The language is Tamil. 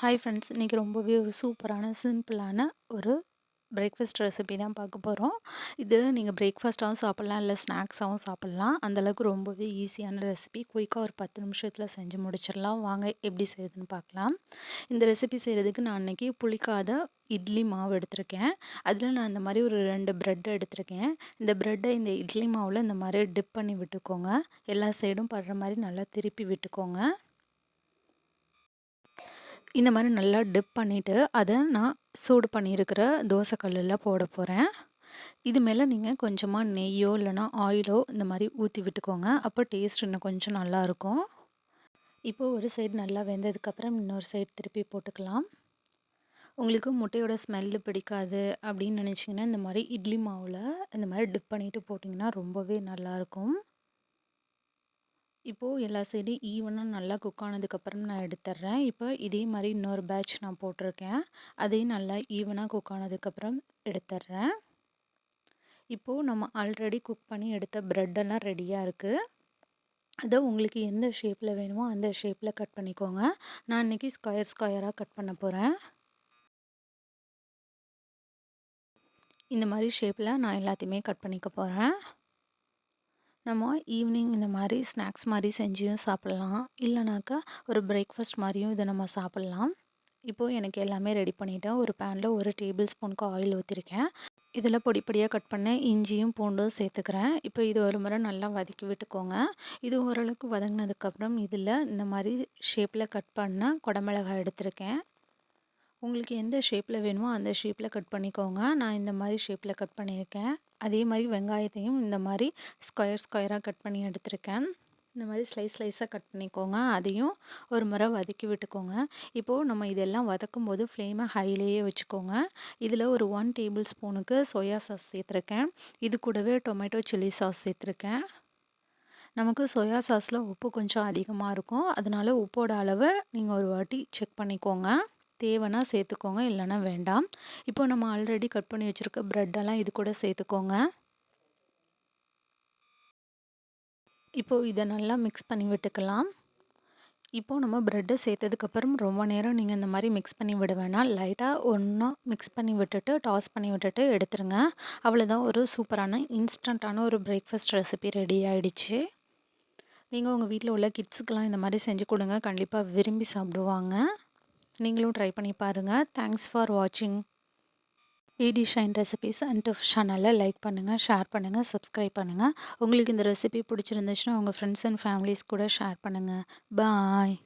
ஹாய் ஃப்ரெண்ட்ஸ் இன்றைக்கி ரொம்பவே ஒரு சூப்பரான சிம்பிளான ஒரு பிரேக்ஃபாஸ்ட் ரெசிபி தான் பார்க்க போகிறோம் இது நீங்கள் பிரேக்ஃபாஸ்ட்டாகவும் சாப்பிட்லாம் இல்லை ஸ்நாக்ஸாகவும் சாப்பிட்லாம். அந்தளவுக்கு ரொம்பவே ஈஸியான ரெசிபி குயிக்காக ஒரு பத்து நிமிஷத்தில் செஞ்சு முடிச்சிடலாம். வாங்க எப்படி செய்யுதுன்னு பார்க்கலாம். இந்த ரெசிபி செய்கிறதுக்கு நான் அன்றைக்கி புளிக்காத இட்லி மாவு எடுத்திருக்கேன். அதில் நான் இந்த மாதிரி ஒரு ரெண்டு ப்ரெட் எடுத்திருக்கேன். இந்த ப்ரெட்டை இந்த இட்லி மாவில் இந்த மாதிரி டிப் பண்ணி விட்டுக்கோங்க. எல்லா சைடும் படுற மாதிரி நல்லா திருப்பி விட்டுக்கோங்க. இந்த மாதிரி நல்லா டிப் பண்ணிவிட்டு அதை நான் சூடு பண்ணியிருக்கிற தோசைக்கல்லில் போட போகிறேன் இது மேலே நீங்கள் கொஞ்சமாக நெய்யோ இல்லைனா ஆயிலோ இந்த மாதிரி ஊற்றி விட்டுக்கோங்க. அப்போ டேஸ்ட் இன்னும் கொஞ்சம் நல்லாயிருக்கும் இப்போது ஒரு சைடு நல்லா வெந்ததுக்கப்புறம் இன்னொரு சைடு திருப்பி போட்டுக்கலாம். உங்களுக்கு முட்டையோட ஸ்மெல்லு பிடிக்காது அப்படின்னு நினச்சிங்கன்னா இந்த மாதிரி இட்லி மாவில் இந்த மாதிரி டிப் பண்ணிவிட்டு போட்டிங்கன்னா ரொம்பவே நல்லாயிருக்கும் இப்போது எல்லா சைடும் ஈவனாக நல்லா குக் ஆனதுக்கப்புறம் நான் எடுத்துட்றேன் இப்போ இதே மாதிரி இன்னொரு பேட்ச் நான் போட்டிருக்கேன். அதையும் நல்லா ஈவனாக குக் ஆனதுக்கப்புறம் எடுத்துட்றேன் இப்போது நம்ம ஆல்ரெடி குக் பண்ணி எடுத்த ப்ரெட்டெல்லாம் ரெடியாக இருக்குது அதை உங்களுக்கு எந்த ஷேப்பில் வேணுமோ அந்த ஷேப்பில் கட் பண்ணிக்கோங்க. நான் இன்றைக்கி ஸ்கொயர் ஸ்கொயராக கட் பண்ண போகிறேன் இந்த மாதிரி ஷேப்பில் நான் எல்லாத்தையுமே கட் பண்ணிக்க போகிறேன் நம்ம ஈவினிங் இந்த மாதிரி ஸ்நாக்ஸ் மாதிரி செஞ்சும் சாப்பிட்லாம். இல்லைனாக்கா ஒரு பிரேக்ஃபாஸ்ட் மாதிரியும் இதை நம்ம சாப்பிட்லாம். இப்போது எனக்கு எல்லாமே ரெடி பண்ணிவிட்டேன் ஒரு பேனில் ஒரு டேபிள் ஸ்பூனுக்கு ஆயில் ஊற்றிருக்கேன் இதில் பொடி பொடியாக கட் பண்ண இஞ்சியும் பூண்டும் சேர்த்துக்கிறேன். இப்போ இது ஒரு முறை நல்லா வதக்கி விட்டுக்கோங்க. இது ஓரளவுக்கு வதங்கினதுக்கப்புறம் இதில் இந்த மாதிரி ஷேப்பில் கட் பண்ண குடமிளகாய் எடுத்திருக்கேன். உங்களுக்கு எந்த ஷேப்பில் வேணுமோ அந்த ஷேப்பில் கட் பண்ணிக்கோங்க. நான் இந்த மாதிரி ஷேப்பில் கட் பண்ணியிருக்கேன். அதே மாதிரி வெங்காயத்தையும் இந்த மாதிரி ஸ்கொயர் ஸ்கொயராக கட் பண்ணி எடுத்திருக்கேன். இந்த மாதிரி ஸ்லைஸ் ஸ்லைஸாக கட் பண்ணிக்கோங்க. அதையும் ஒரு முறை வதக்கி விட்டுக்கோங்க. இப்போது நம்ம இதெல்லாம் வதக்கும் போது ஃப்ளேமை ஹைலேயே வச்சுக்கோங்க. இதில் ஒரு ஒன் டேபிள் ஸ்பூனுக்கு சோயா சாஸ் சேர்த்துருக்கேன். இது கூடவே டொமேட்டோ சில்லி சாஸ் சேர்த்துருக்கேன். நமக்கு சோயா சாஸில் உப்பு கொஞ்சம் அதிகமாக இருக்கும். அதனால் உப்போட அளவை நீங்கள் ஒரு வாட்டி செக் பண்ணிக்கோங்க. தேவைன்னா சேர்த்துக்கோங்க இல்லைனா வேண்டாம். இப்போ நம்ம ஆல்ரெடி கட் பண்ணி வச்சுருக்க ப்ரெட்டெல்லாம் இது கூட சேர்த்துக்கோங்க. இப்போது இதை நல்லா மிக்ஸ் பண்ணி விட்டுக்கலாம். இப்போது நம்ம ப்ரெட்டை சேர்த்ததுக்கப்புறம் ரொம்ப நேரம் நீங்கள் இந்த மாதிரி மிக்ஸ் பண்ணி விட வேணாம். லைட்டாக ஒன்றா மிக்ஸ் பண்ணி விட்டுட்டு டாஸ் பண்ணி விட்டுட்டு எடுத்துருங்க. அவ்வளோதான் ஒரு சூப்பரான இன்ஸ்டண்ட்டான ஒரு பிரேக்ஃபாஸ்ட் ரெசிபி ரெடி ஆகிடுச்சு நீங்கள் உங்கள் வீட்டில் உள்ள கிட்ஸுக்கெலாம் இந்த மாதிரி செஞ்சு கொடுங்க. கண்டிப்பாக விரும்பி சாப்பிடுவாங்க. நீங்களும் ட்ரை பண்ணி பாருங்கள் தேங்க்ஸ் ஃபார் வாட்சிங் ஏடி ஷைன் ரெசிபீஸ் அண்ட் டிஃப் சேனலை லைக் பண்ணுங்கள் ஷேர் பண்ணுங்கள் சப்ஸ்கிரைப் பண்ணுங்கள் உங்களுக்கு இந்த ரெசிபி பிடிச்சிருந்துச்சுன்னா உங்கள் ஃப்ரெண்ட்ஸ் அண்ட் ஃபேமிலிஸ் கூட ஷேர் பண்ணுங்கள் பாய்